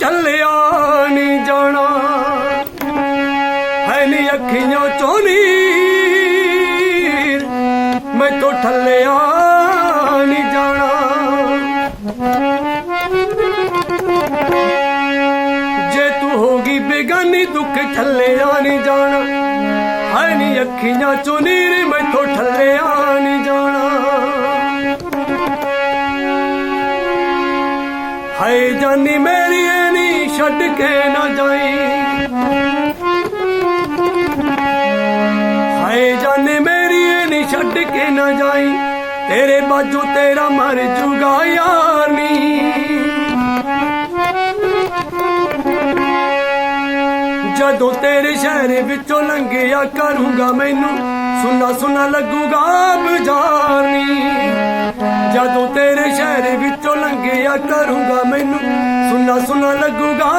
ਚੱਲਿਆ ਨਹੀਂ ਜਾਣਾ। ਹੈ ਅੱਖੀਆਂ ਚੋਂ ਮੈਂ ਤੋਂ ਠੱਲਿਆ ਨਹੀਂ ਜਾਣਾ। ਜੇ ਤੂੰ ਬੇਗਾਨੀ, ਦੁੱਖ ਠੱਲਿਆ ਨਹੀਂ ਜਾਣਾ। ਹੈ ਅੱਖੀਆਂ ਚੋਂ ਮੈਂ ਤੋਂ ਠੱਲਿਆ ਨਹੀਂ ਜਾਣਾ। ਛੱਡ ਕੇ ਨਾ ਜਾਈ। ਹਾਏ ਜਾਨੇ ਮੇਰੀ ਏ ਨੀ ਛੱਡ ਕੇ ਨਾ ਜਾਈ। ਤੇਰੇ ਬਾਜੂ ਤੇਰਾ ਮਰ ਜੂਗਾ ਯਾਰ ਨੀ। ਜਦੋਂ ਤੇਰੇ ਸ਼ਹਿਰ ਵਿੱਚੋਂ ਲੰਘਿਆ ਕਰੂੰਗਾ ਮੈਨੂੰ ਸੁਣਾ ਸੁਣਾ ਲੱਗੂਗਾ ਬਾਜ਼ਾਰ ਜਦੋਂ ਤੇਰੇ ਸ਼ਹਿਰ ਵਿੱਚੋਂ ਲੰਘਿਆ ਕਰੂੰਗਾ ਮੈਨੂੰ। ਸੁਣਾ ਸੁਣਾ ਲੱਗੂਗਾ।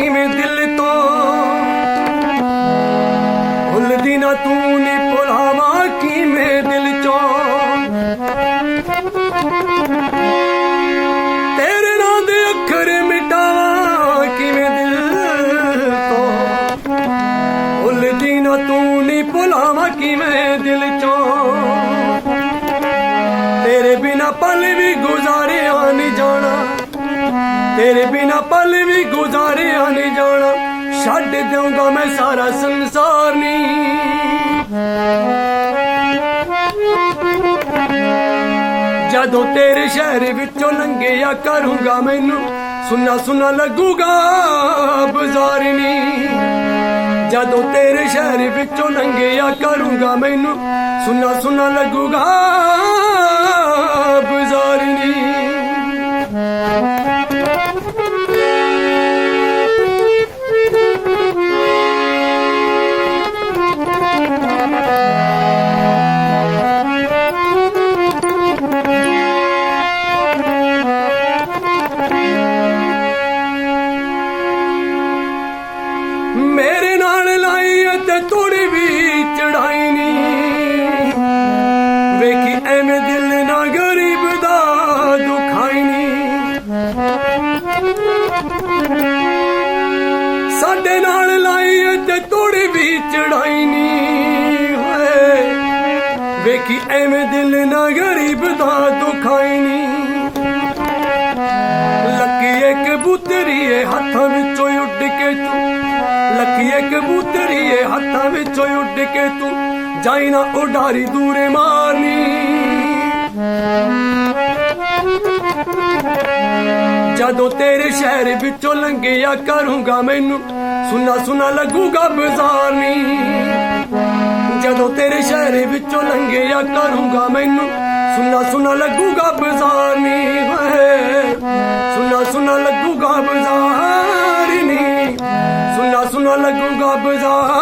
ਕਿਵੇਂ ਦਿਲ ਤੋਂ? ਭੁੱਲਦੀ ਨਾ ਤੂੰ ਨੀ ਭੁਲਾਵਾਂ ਕਿਵੇਂ ਦਿਲ ਚੋਂ? ਤੇਰੇ ਨਾਂ ਦੇ ਅੱਖਰ ਮਿਟਾਵਾਂ ਕਿਵੇਂ ਦਿਲ ਤੋਂ? ਭੁੱਲਦੀ ਨਾ ਤੂੰ ਨੀ ਭੁਲਾਵਾਂ ਕਿਵੇਂ ਦਿਲ ਚੋਂ? ਤੇਰੇ ਬਿਨਾ ਪਲ ਵੀ ਗੁਜ਼ਾਰੇ ਤੇਰੇ ਬਿਨਾ ਪਲ ਵੀ ਗੁਜ਼ਾਰਿਆ ਨਹੀਂ ਜਾਣਾ। ਛੱਡ ਦੇਵਾਂਗਾ ਮੈਂ ਸਾਰਾ ਸੰਸਾਰ ਨਹੀਂ ਜਦੋਂ ਤੇਰੇ ਸ਼ਹਿਰ ਵਿੱਚੋਂ ਲੰਘਿਆ ਕਰੂੰਗਾ ਮੈਨੂੰ ਸੁਣਾ ਸੁਣਾ ਲੱਗੂਗਾ ਬਾਜ਼ਾਰ ਨਹੀਂ ਜਦੋਂ ਤੇਰੇ ਸ਼ਹਿਰ ਵਿੱਚੋਂ ਲੰਘਿਆ ਕਰੂੰਗਾ ਮੈਨੂੰ ਸੁਣਾ ਸੁਨਾ ਲੱਗੂਗਾ ਵੇਖੀ ਐਵੇਂ ਦਿਲ ਨਾ ਗਰੀਬ ਦਾ ਦੁਖਾਈ ਨਹੀਂ ਲੱਕੀਏ ਕਬੂਤਰੀਏ ਹੱਥਾਂ ਵਿੱਚੋਂ ਉੱਡ ਕੇ ਤੂੰ। ਲੱਕੀਏ ਕਬੂਤਰੀਏ ਹੱਥਾਂ ਵਿੱਚੋਂ ਉੱਡ ਕੇ ਤੂੰ। ਜਾਈ ਨਾ ਉਡਾਰੀ ਦੂਰੇ ਮਾਰਨੀ। ਜਦੋਂ ਤੇਰੇ ਸ਼ਹਿਰ ਵਿੱਚੋਂ ਲੰਘਿਆ ਕਰੂੰਗਾ ਮੈਨੂੰ, ਸੁਨਾ ਸੁਨਾ ਲੱਗੂਗਾ ਬਾਜ਼ਾਰ ਨੀ। ਜਦੋਂ ਤੇਰੇ ਸ਼ਹਿਰ ਵਿੱਚੋਂ ਲੰਘਿਆ ਕਰੂੰਗਾ ਮੈਨੂੰ ਸੁਣਾ ਸੁਣਾ ਲੱਗੂਗਾ ਬਜ਼ਾਨੀ ਨੀ ਹੋਏ ਸੁਣਾ ਸੁਣਾ ਲੱਗੂਗਾ ਬਾਜ਼ਾਰ ਨੀ ਸੁਣਾ ਸੁਣਾ ਲੱਗੂਗਾ ਬਾਜ਼ਾਰ